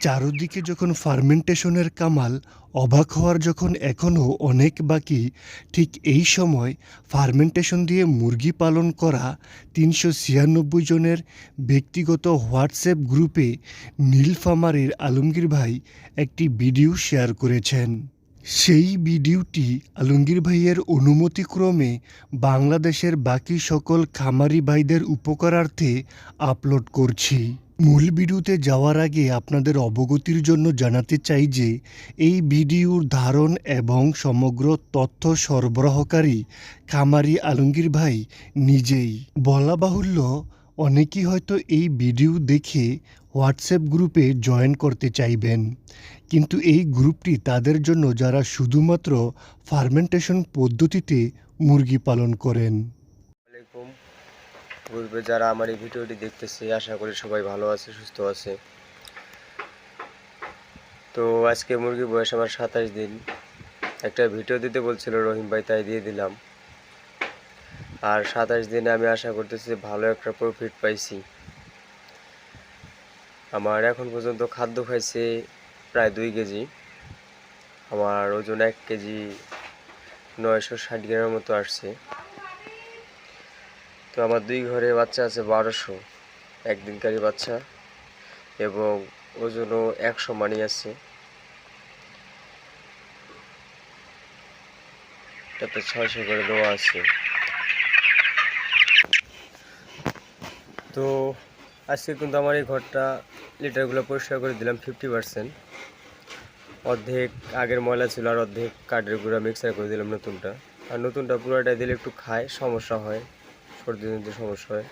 চারদিকে যখন ফার্মেন্টেশনের কামাল, অবাক হওয়ার যখন এখনও অনেক বাকি, ঠিক এই সময় ফার্মেন্টেশন দিয়ে মুরগি পালন করা তিনশো ছিয়ানব্বই জনের ব্যক্তিগত হোয়াটসঅ্যাপ গ্রুপে নীলফামারীর আলমগীর ভাই একটি ভিডিও শেয়ার করেছেন। সেই ভিডিওটি আলমগীর ভাইয়ের অনুমতিক্রমে বাংলাদেশের বাকি সকল খামারি ভাইদের উপকারার্থে আপলোড করছি। মূল ভিডিওতে যাওয়ার আগে আপনাদের অবগতির জন্য জানাতে চাই যে, এই ভিডিওর ধারণ এবং সমগ্র তথ্য সরবরাহকারী খামারি আলমগীর ভাই নিজেই। বলা বাহুল্য, অনেকেই হয়তো এই ভিডিও দেখে হোয়াটসঅ্যাপ গ্রুপে জয়েন করতে চাইবেন। কিন্তু এই গ্রুপটি তাদের জন্য যারা শুধুমাত্র ফার্মেন্টেশন পদ্ধতিতে মুরগি পালন করেন। গ্রুপে যারা আমার এই ভিডিওটি দেখতেছে, আশা করি সবাই ভালো আছে, সুস্থ আছে। তো আজকে মুরগি বয়স আমার সাতাশ দিন। একটা ভিডিও দিতে বলছিল রহিম ভাই, তাই দিয়ে দিলাম। আর সাতাশ দিনে আমি আশা করতেছি ভালো একটা প্রফিট পাইছি। আমার এখন পর্যন্ত খাদ্য খাইছে প্রায় দুই কেজি। আমার ওজন এক কেজি নয়শো ষাট গ্রামের মতো আসছে। তো আমার দুই ঘরে বাচ্চা আছে বারোশো একদিনকারী বাচ্চা এবং ওজনও একশো মানি আছে। এটাতে ছয়শো করে দেওয়া আছে। তো আজকে কিন্তু আমার এই ঘরটা লিটারগুলো পরিষ্কার করে দিলাম ফিফটি পার্সেন্ট। অর্ধেক আগের ময়লা ছিল আর অর্ধেক কাঠের গুঁড়া মিক্সার করে দিলাম নতুনটা। আর নতুনটা পুরোটা দিলে একটু খায়, সমস্যা হয়। সর্দি জনিত সমস্যা হয়।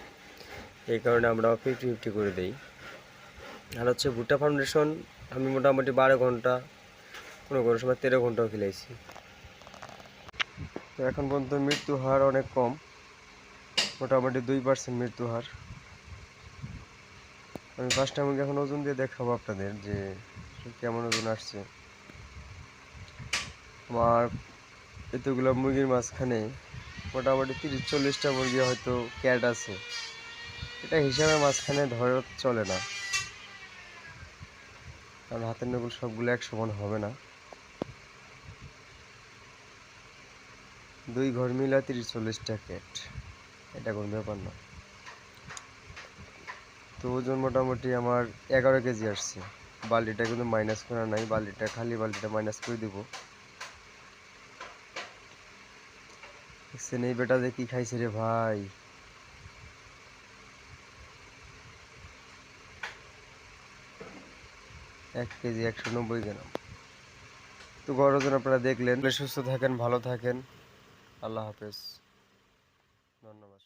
এই কারণে আমরা ফিফটি ফিফটি করে দিই। আর হচ্ছে ভুট্টা ফাউন্ডেশন আমি মোটামুটি বারো ঘণ্টা কোনো কোনো সময় তেরো ঘন্টাও খেলেছি তো এখন পর্যন্ত মৃত্যু হার অনেক কম, মোটামুটি দুই পার্সেন্ট মৃত্যু হার। আমি পাঁচটা মুরগি এখন ওজন দিয়ে দেখাবো আপনাদের যে কেমন ওজন আসছে। আমার এতগুলো মুরগির মাঝখানে মোটামুটি তিরিশ চল্লিশটা মুরগি হয়তো ক্যাট আছে। এটা হিসাবে মাঝখানে ধরে চলে না। কারণ হাতের নগুল সবগুলো এক সমান হবে না। দুই ঘর মিলা তিরিশ চল্লিশটা ক্যাট। এটা কোনো ব্যাপার না। তো ওজন মোটামুটি আমার এগারো কেজি আসছে। বালিটা কিন্তু মাইনাস করা নাই। বালিটা, খালি বালিটা মাইনাস করে দেবো। দেখছেন এই বেটা যে কি খাইছে রে ভাই। এক কেজি একশো নব্বই গ্রাম। তো গরজন আপনারা দেখলেন। সুস্থ থাকেন, ভালো থাকেন। আল্লাহ হাফেজ। ধন্যবাদ।